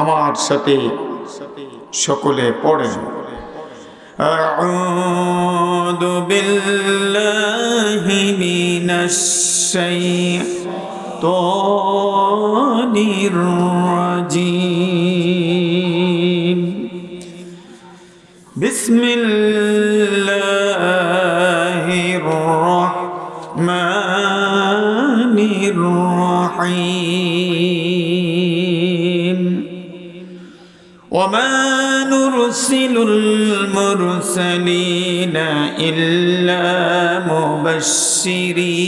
আমার সাথে সকলে পড়েন أعوذ بالله من الشيطان الرجيم بسم الله الرحمن الرحيم وما نرسل المرسلين إلا مبشرين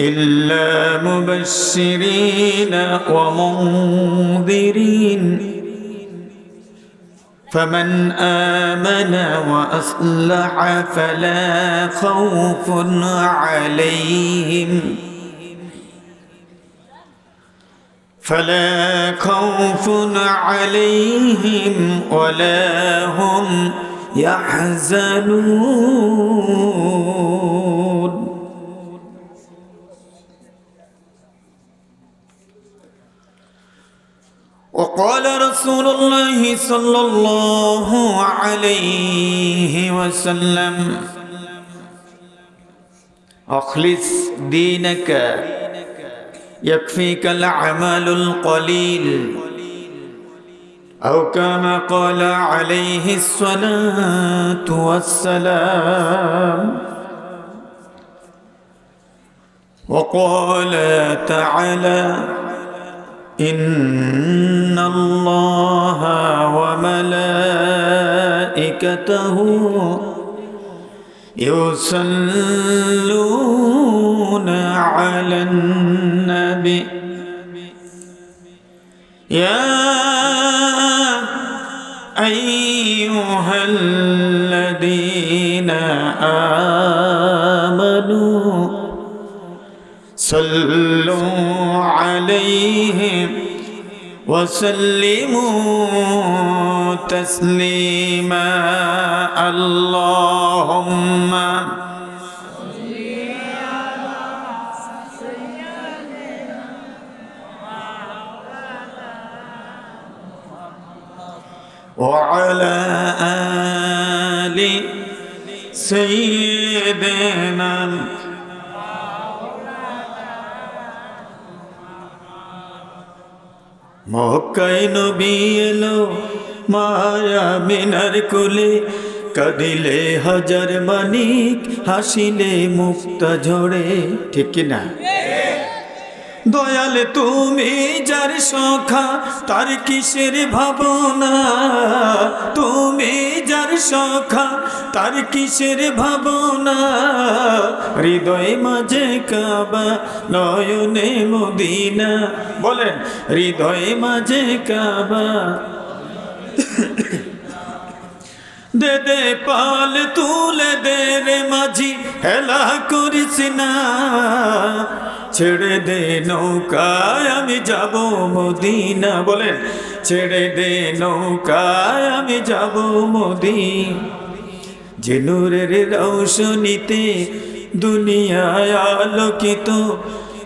إلا مبشرين ومنذرين فمن آمن وأصلح فلا خوف عليهم فلا خوف عليهم ولا هم يحزنون. وقال رسول الله صلى الله عليه وسلم أخلص دينك يكفيك العمل القليل. أو كما قال عليه الصلاة والسلام. وقال تعالى إن الله وملائكته يصلون على النبي. يا أيها الذين آمنوا صلوا عليه وسلموا تسليما. اللهم وعلى آل سيدنا মক্কায় নবী এলো মায়া মিনার কুলে। কাঁদিলে হাজার মানিক হাসিলে মুক্তা ঝরে। ঠিক না দয়াল তুমি যার সখা, তার কিসের ভাবনা? তুমি যার সখা, তার কিসের ভাবনা? হৃদয় মাঝে কাবা, নয়নে মদিনা। বলেন, হৃদয় মাঝে কাবা। দে দে পাল তুলে দে রে মাঝি, হেলা করিস না। ছেড়ে দে নৌকায় আমি যাব মদিনা। বলেন, ছেড়ে দে নৌকায় আমি যাব মদিন। যে নূরের রৌশনীতে দুনিয়ায় আলোকিত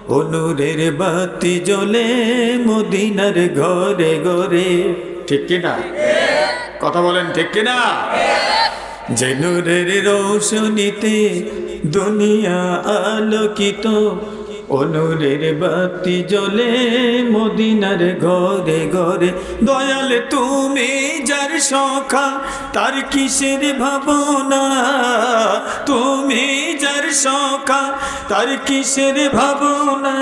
অনুরের বাতি জ্বলে মদিনার ঘরে ঘরে। ঠিক কিনা? কথা বলেন ঠিক কিনা? যে নূরের রৌশনীতে দুনিয়া আলোকিত অনুরের বাতি জ্বলে মদিনার ঘরে ঘরে। দয়াল, তুমি যার সখা, তার কিসের ভাবনা? তুমি যার সখা, তার কিসের ভাবনা?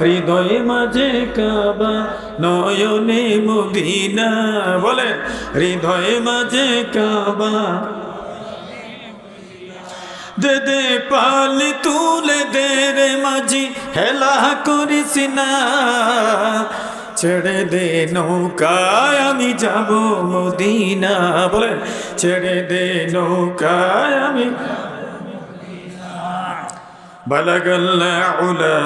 হৃদয়ে মাঝে কাবা, নয়নে মদিনা। বলে হৃদয়ে মাঝে কাবা দে দে পাল তুলে দে রে মাঝি হেলা করিস না ছেড়ে দে নৌকায় আমি যাব মদিনা বলে ছেড়ে দে নৌকায় আমি بلغ العلا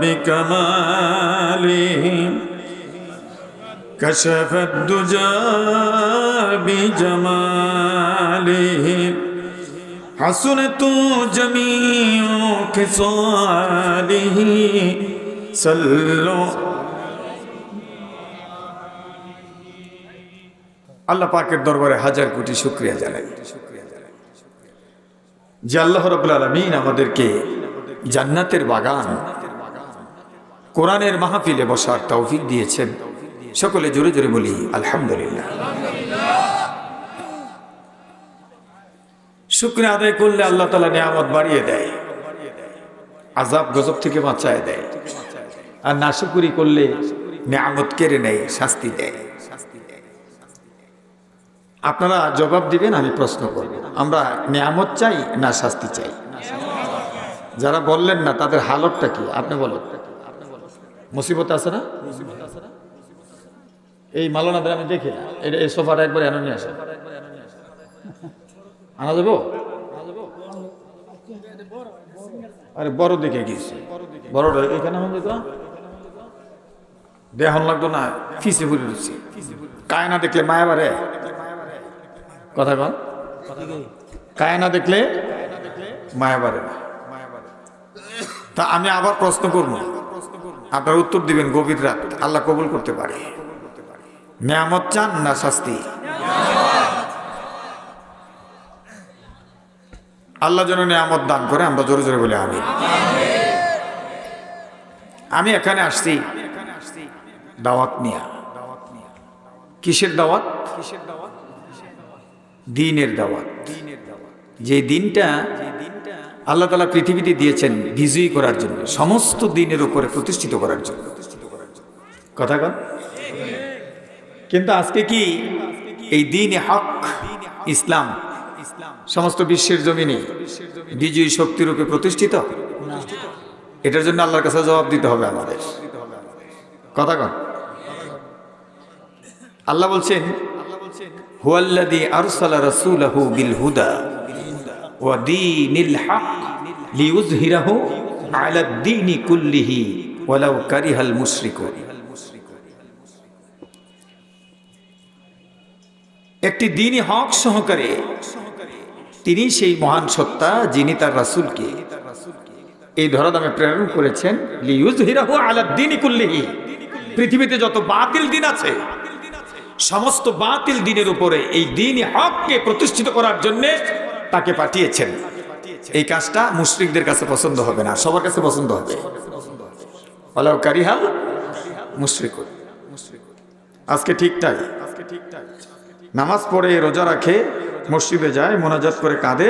بكماله كشف الدجى بجماله حسنت جميع خصاله صلوا আল্লাহ পাকের দরবারে হাজার কোটি শুক্রিয়া জানাই যে আল্লাহ রবুল আলমিন আমাদেরকে জান্নাতের বাগান কোরআনের মাহফিলে বসার তৌফিক দিয়েছেন সকলে জোরে জোরে বলি আলহামদুলিল্লাহ শুক্রিয়া আদায় করলে আল্লাহ তালা নিয়ামত বাড়িয়ে দেয়। আজাব গজব থেকে বাঁচায় দেয়। আর নাশুকুরি করলে নিয়ামত কেড়ে নেয়, শাস্তি দেয়। আপনারা জবাব দিবেন, আমি প্রশ্ন করব। আমরা নিয়ামত চাই না শাস্তি চাই? যারা বললেন না, তাদের হালতটা কি? আপনি বলেন। মুসিবত আছে না? এই মালনাদের আমি দেখি না। এটা এই সোফাটা একবার এনে নিয়ে আসে আনা যাব? আরে বড় দিকে গিয়েছে। বড়টা এখানে হন যেত দেহন লাগতো না, ফিসে ভরে দিচ্ছি কায়না দেখলে মায়া বাড়ে? কথা কন। কায়না দেখলে মায়া বাড়ে না। তা আমি আবার প্রশ্ন করব। আপনার উত্তর দিবেন গভীর রাত। আল্লাহ কবুল করতে পারে। নিয়ামত চান না শাস্তি? আল্লাহ যেন নিয়ামত দান করে, আমরা জোরে জোরে বলে আমি আমি এখানে আসছি দাওয়াত নিয়া। কিসের দাওয়াত? দিনের দাওয়াত। যে দিনটা আল্লাহ তালা পৃথিবীতে দিয়েছেন বিজয়ী করার জন্য, সমস্ত দিনের উপরে প্রতিষ্ঠিত করার জন্য। কথা কন। কিন্তু আজকে কি? এই দিন হক, ইসলাম সমস্ত বিশ্বের জমিনে বিজয়ী শক্তিরূপে প্রতিষ্ঠিত? এটার জন্য আল্লাহর কাছে জবাব দিতে হবে আমাদের। কথা কন। আল্লাহ বলছেন হুয়াল্লাদি আরসালা রাসূলাহু বিল হুদা ওয়া দীনিল হক লিইয়ুযহিরাহু আলা দ্বীনি কুল্লিহি ওয়ালাউ কারিহাল মুশরিকুন। একটি দিনই হক সহকারে তিনি সেই মহান সত্তা যিনি তার রাসূলকে এই ধরাধামে প্রেরণ করেছেন। কুল্লিহি। পৃথিবীতে যত বাতিল দিন আছে, সমস্ত বাতিল দিনের উপরে এই দিন হককে প্রতিষ্ঠিত করার জন্য তাকে পাঠিয়েছেন। এই কাজটা মুশরিকদের কাছে পছন্দ হবে না, সবার কাছে পছন্দ হবে। আজকে ঠিকঠাক নামাজ পড়ে রোজা রাখে মসজিদে যায়, মোনাজাত করে কাঁদে,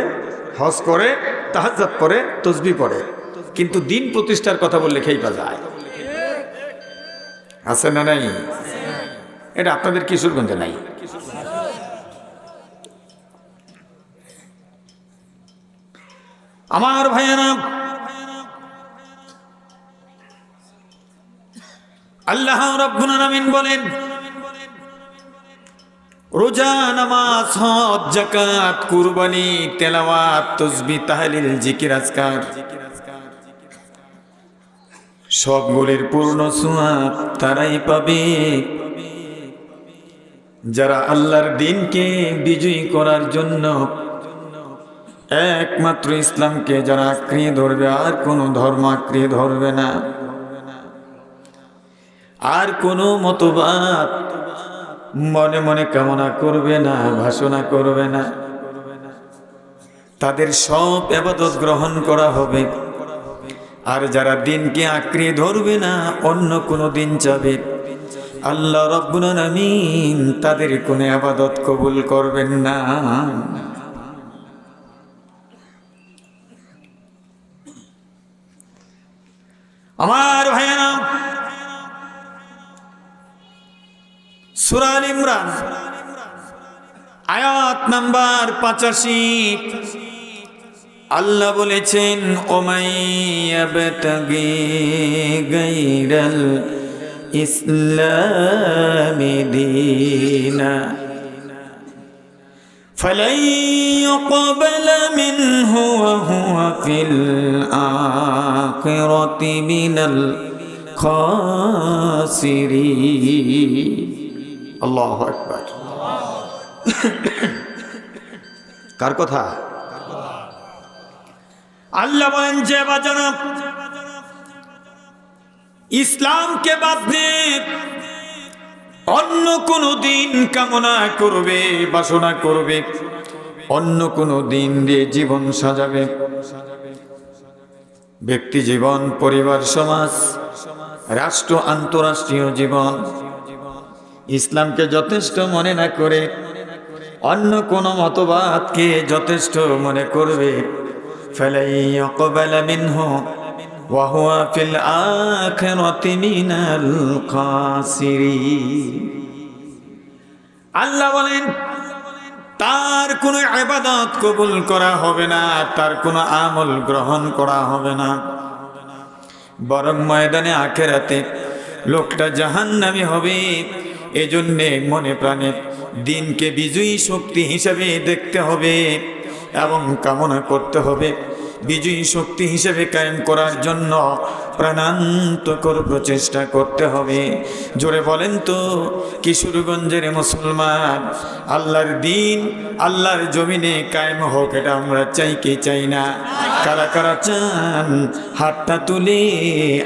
হজ করে তাহাজাত করে তসবি পড়ে। কিন্তু দিন প্রতিষ্ঠার কথা বললে খেইপা যায়। আছে না নাই? এটা আপনাদের কিশোরগঞ্জে নাই। আমার ভাইয়ারা, আল্লাহ রব্বুল আলামিন বলেন রোজা, নামাজ, হজ জাকাত কুরবানি, তেলাওয়াত তসবি তাহলিল, জিকির, আজকার। সবগুলির পূর্ণ সুয়াব তারাই পাবে। যারা আল্লাহর দিনকে বিজয়ী করার জন্য একমাত্র ইসলামকে যারা আঁকড়িয়ে ধরবে, আর কোনো ধর্ম আঁকড়িয়ে ধরবে না। আর কোনো মতবাদ মনে মনে কামনা করবে না, ভাষণা করবে না। তাদের সব এবাদত গ্রহণ করা হবে। আর যারা দিনকে আঁকড়ে ধরবে না, অন্য কোনো দিন যাবে। আল্লাহ রব্বুল আলামিন তাদের কোনো আবাদত কবুল করবেন না। আমার ভাইয়ানা সুরাল ইমরান আয়াত নাম্বার পঁচাশি আল্লাহ বলেছেন ওমাইয়াবতাগি গাইরাল ইসলামি দীনা فلن يقبل منه وهو في الآخرة من الخاسرين আল্লাহ কার কথা? আল্লাহ বলেন, যে বাজনক ইসলামকে বাদ দিয়ে অন্য কোনো দিন কামনা করবে, বাসনা করবে, অন্য কোনো দিন দিয়ে জীবন সাজাবে। ব্যক্তি জীবন, পরিবার, সমাজ, রাষ্ট্র, আন্তরাষ্ট্রীয় জীবন ইসলামকে যথেষ্ট মনে না করে, অন্য কোনো মতবাদকে যথেষ্ট মনে করবে। আল্লাহ বলেন, তার কোনো আবাদত কবুল করা হবে না, তার কোনো আমল গ্রহণ করা হবে না। বরং ময়দানে আখেরাতে লোকটা জাহান্নামি হবে। এজন্যে মনে প্রাণে দিনকে বিজয়ী শক্তি হিসেবে দেখতে হবে এবং কামনা করতে হবে। বিজয়ী শক্তি হিসেবে কায়েম করার জন্য প্রাণান্তকর প্রচেষ্টা করতে হবে। জোরে বলেন তো, কিশোরগঞ্জের মুসলমান, আল্লাহর দিন, আল্লাহর জমিনে কায়েম হোক এটা আমরা চাই কি চাই না? কারা কারা চান হাতটা তুলে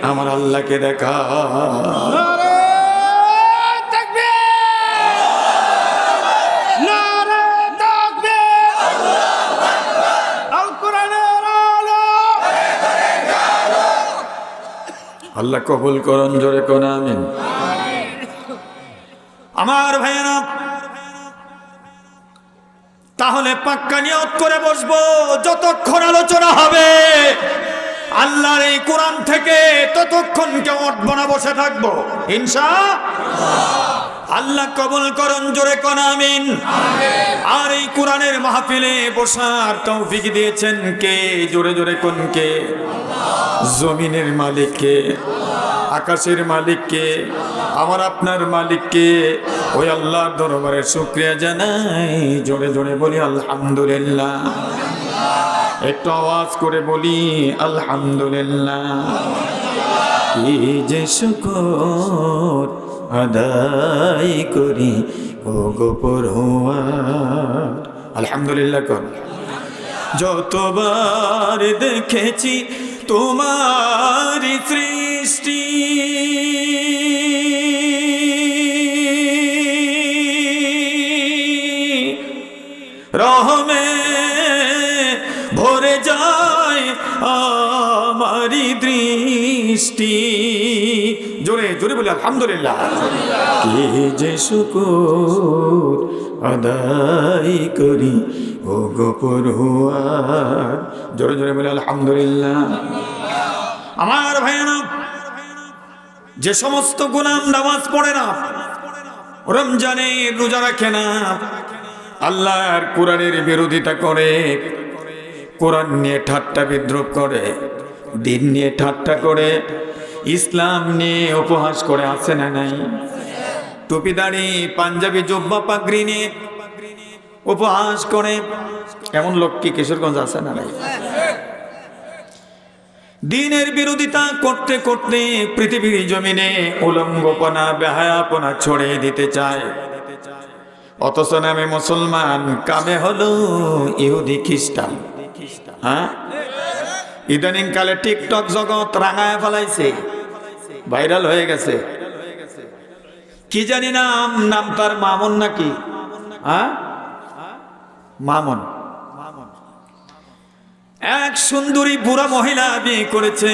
আমার আল্লাহকে দেখা। আল্লাহ কবুল করন, জোরে কোন আমিন। আমার ভাইয়েরা, তাহলে পাক্কা নিয়ত করে বসবো, যতক্ষণ আলোচনা হবে, আল্লাহর এই কোরআন থেকে ততক্ষণ কেউ অটবনা বসে থাকব। হিংসা আল্লাহ কবুল করন, জোরে কোন আমিন। আর এই কোরআনের মাহফিলে বসার তৌফিক দিয়েছেন কে? জোরে জোরে কোন কে? জমিনের মালিককে আকাশের মালিককে আমার আপনার মালিককে ওই আল্লাহর দরবারে শুক্রিয়া জানাই। জোরে জোরে বলি, আলহামদুলিল্লাহ। একটু আওয়াজ করে বলি, আলহামদুলিল্লাহ। কি যে শুকর আদায় করি। ও গোপর আলহামদুলিল্লাহ কর। যতবার দেখেছি তোমার সৃষ্টি। যায় আমারি দৃষ্টি। জোরে জোরে বলি আলহামদুলিল্লাহ। কে যে শুকুর আদায় করি ও গোপর জোরে জোরে বলি আলহামদুলিল্লাহ। আমার ভাইয়ানা যে সমস্ত গোলাম নামাজ পড়ে না রমজানে রোজা রাখে না আল্লাহর কোরআনের বিরোধিতা করে কোরআন নিয়ে ঠাট্টা বিদ্রোপ করে, দিন নিয়ে ঠাট্টা করে, ইসলাম নিয়ে উপহাস করে আছে না নাই? টুপিদারি পাঞ্জাবি, জব্বা, পাগড়ি নিয়ে উপহাস করে, এমন লোক কি কিশোরগঞ্জ আছে না নাই? দিনের বিরোধিতা করতে করতে পৃথিবীর জমিনে উলঙ্গপনা, বেহায়াপনা ছড়িয়ে দিতে চায়। অথচ নামে মুসলমান, কামে হলো ইহুদি খ্রিস্টান। হ্যাঁ ইদানিং কালে টিকটক জগৎ রাঙায় ফেলাইছে। ভাইরাল হয়ে গেছে। কি জানি নাম নাম তার মামুন নাকি? হ্যাঁ মামুন। এক সুন্দরী বুড়া মহিলা বিয়ে করেছে।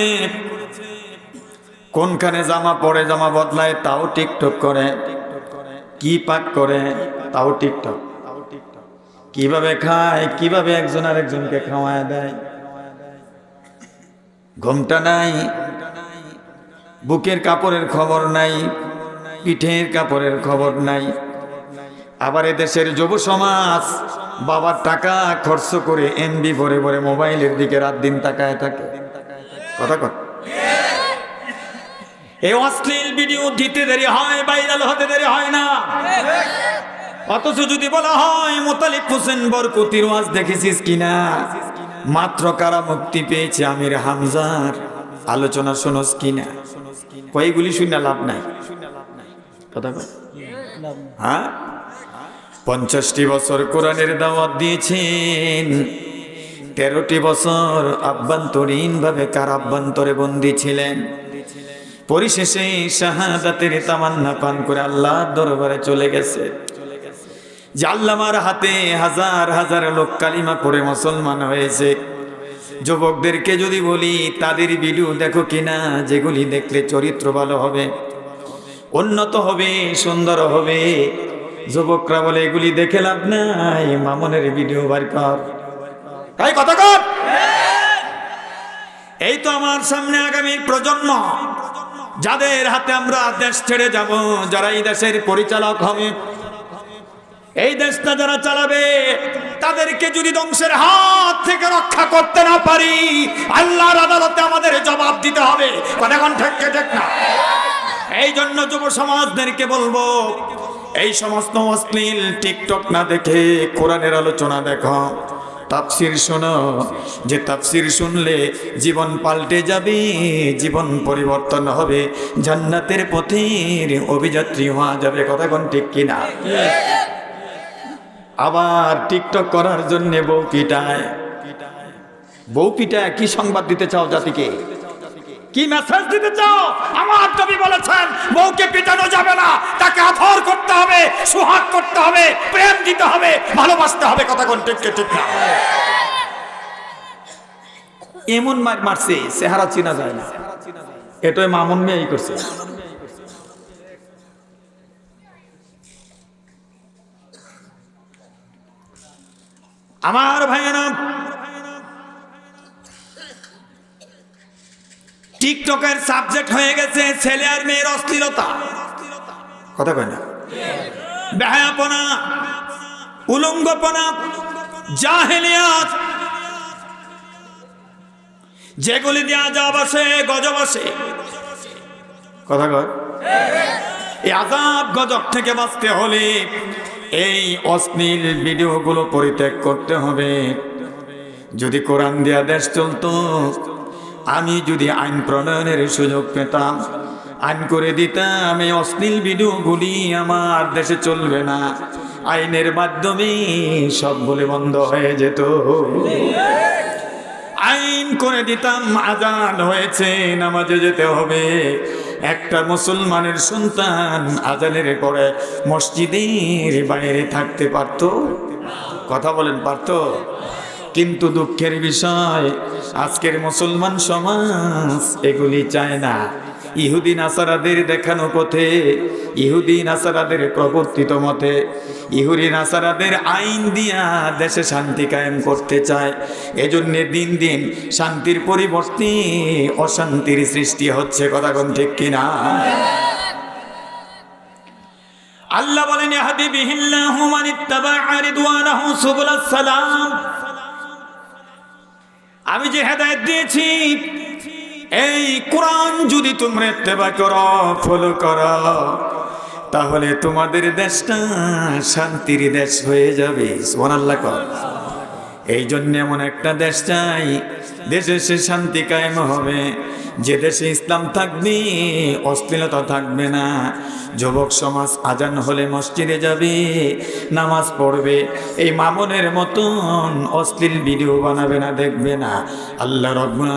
কোনখানে জামা পরে, জামা বদলায়, তাও টিকটক করে। কি পাক করে, তাও টিকটক। কীভাবে খায়, কীভাবে একজন আরেকজনকে খাওয়ায় দেয়? ঘুমটা নাই, বুকের কাপড়ের খবর নাই, পিঠের কাপড়ের খবর নাই। আবার এদেশের যুব সমাজ বাবার টাকা খরচ করে এমবি ভরে ভরে মোবাইলের দিকে রাত দিন তাকায় থাকে। কথা কর এই অশ্লীল ভিডিও দিতে দেরি হয়, ভাইরাল হতে দেরি হয় না। অথচ যদি বলা হয়, মোতালিব হোসেন বরকতির ওয়াজ দেখেছিস কিনা? মাত্র কারা মুক্তি পেয়েছে আমির হামজার? আলোচনা শোনস কিনা? কয়েকগুলি শুনে লাভ নাই? হ্যাঁ? পঞ্চাশটি বছর কোরআনের দাওয়াত দিয়েছেন। তেরোটি বছর আভ্যন্তরীণভাবে কারাভ্যন্তরে বন্দী ছিলেন? পরিশেষে শাহাদাতের তামান্না পান করে আল্লাহর দরবারে চলে গেছে। যে আল্লামার হাতে হাজার হাজার লোক কালিমা পড়ে মুসলমান হয়েছে। যুবকদেরকে যদি বলি, তাদের ভিডিও দেখো কিনা যেগুলি দেখলে চরিত্র ভালো হবে, উন্নত হবে, সুন্দর হবে। যুবকরা বলে, এগুলি দেখে লাভ নাই, মামনের ভিডিও বার কর। তাই কথা কর। এই তো আমার সামনে আগামী প্রজন্ম। যাদের হাতে আমরা দেশ ছেড়ে যাব, যারা এই দেশের পরিচালক হবে এই দেশটা যারা চালাবে, তাদেরকে যদি ধ্বংসের হাত থেকে রক্ষা করতে না পারি, আল্লাহর আদালতে আমাদের জবাব দিতে হবে। কথা ঠিক ঠিক না। এই জন্য যুব সমাজদেরকে বলব, এই সমস্ত অশ্লীল টিকটক না দেখে কোরআনের আলোচনা দেখো, তাফসির শোনো, যে তাফসির শুনলে জীবন পাল্টে যাবে, জীবন পরিবর্তন হবে, জান্নাতের পথের অভিযাত্রী হওয়া যাবে। কথা কোন ঠিক কিনা? আবার টিকটক করার জন্য বউ পিটায়। বউ পিটায় কি সংবাদ দিতে চাও জাতিকে? কি মেসেজ দিতে চাও? আমার নবী বলেছেন, বউকে পিটানো যাবে না, তাকে আথর করতে হবে, সুহাগ করতে হবে, প্রেম দিতে হবে, ভালোবাসতে হবে, কথা কোন ঠিক ঠিক না? এমন মার মারছে, চেহারা চিনা যায় না। এটাই মামুন মেয়েই করছে। আমার ভাইয়েরা, টিকটকের সাবজেক্ট হয়ে গেছে ছেলে আর মেয়ের অশ্লীলতা কথা কয় না? বেহায়াপনা, উলঙ্গপনা, জাহেলিয়াত। যেগুলি দেওয়া যা বসে গজ বসে কথা কয়? এই আজাব গজব থেকে বাঁচতে হলে এই অশ্লীল ভিডিওগুলো পরিত্যাগ করতে হবে। যদি কোরআন দেয়া দেশ চলতো, আমি যদি আইন প্রণয়নের সুযোগ পেতাম, আইন করে দিতাম, এই অশ্লীল ভিডিওগুলি আমার দেশে চলবে না। আইনের মাধ্যমে সবগুলি বন্ধ হয়ে যেত। আইন করে দিতাম, আজান হয়েছে, নামাজে যেতে হবে। একটা মুসলমানের সন্তান আজানের পরে মসজিদের বাইরে থাকতে পারত? কথা বলেন, পারত? কিন্তু দুঃখের বিষয়, আজকের মুসলমান সমাজ এগুলি চায় না। ইহুদি নাসারাদের দেখানো পথে, ইহুদি নাসারাদের প্রবর্তিত মতে, ইহুদি নাসারাদের আইন দিয়া দেশে শান্তি কায়েম করতে চায়। এজন্যে দিন দিন শান্তির পরিবর্তে অশান্তির সৃষ্টি হচ্ছে, কথা কোন ঠিক কিনা? আল্লাহ বলেন ইহাদি বিহিল্লাহু মান ইত্তাবা'a রিদওয়ানাহু সুবুলাস সালাম। আমি যে হেদায়েত দিয়েছি এই কোরআন যদি তোমরা তেবা করো, ফলো করো, তাহলে তোমাদের দেশটা শান্তির দেশ হয়ে যাবে। সুবহানাল্লাহ কর। এই জন্য এমন একটা দেশ চাই, দেশে সে শান্তি কায়েম হবে। যে দেশে ইসলাম থাকবে, অশ্লীলতা থাকবে না। যুবক সমাজ আজান হলে মসজিদে যাবে, নামাজ পড়বে। এই মামনের মতন অশ্লীল ভিডিও বানাবে না, দেখবে না। আল্লাহ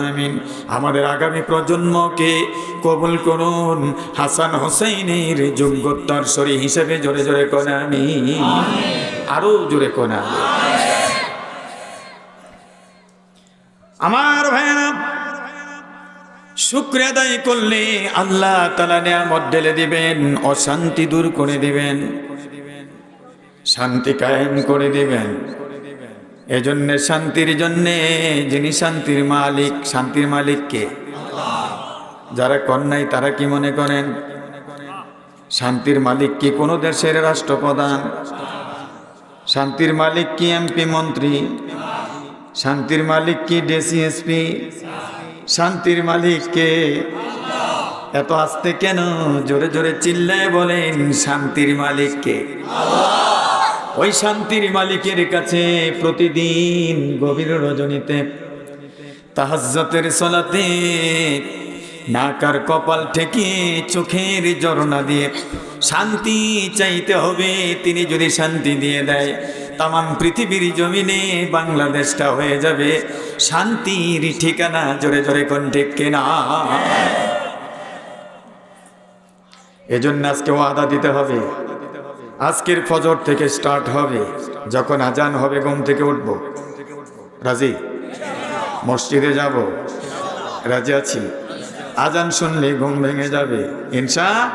আমিন আমাদের আগামী প্রজন্মকে কবুল করুন। হাসান হোসেনের যোগ্যতার সরি হিসেবে জোরে জোরে কোনা আমি আরও জোরে কোনা আমার ভাইয়েরা শুক্র আদায় করলে আল্লাহ তালা নিয়ামত ঢেলে দিবেন, অশান্তি দূর করে দিবেন, শান্তি কায়েম করে দিবেন। এজন্যে শান্তির জন্যে যিনি শান্তির মালিক, শান্তির মালিককে যারা কন্যাই, তারা কি মনে করেন? শান্তির মালিক কি কোনো দেশের রাষ্ট্রপ্রধান? শান্তির মালিক কি এমপি, মন্ত্রী? শান্তির মালিক কি ডিসিএসপি শান্তির মালিক কে? এত আস্তে কেন? জোরে জোরে চিল্লায় বলেন, শান্তির মালিক কে? ওই শান্তির মালিকের কাছে প্রতিদিন গভীর রজনীতে, তাহাজ্জতের সলাতে, নাকার কপাল ঠেকে চোখের জরনা দিয়ে, শান্তি চাইতে হবে, তিনি যদি শান্তি দিয়ে দেয় তাম পৃথিবীর জমিনে বাংলাদেশটা হয়ে যাবে। শান্তির ঠিকানা জোরে জোরে কণ্ঠে কেনা? এজন্য আজকে ওয়াদা দিতে হবে। আজকের ফজর থেকে স্টার্ট হবে। যখন আজান হবে, ঘুম থেকে উঠব। রাজি? মসজিদে যাব। রাজি আছি। আজান শুনলে ঘুম ভেঙে যাবে। ইনশা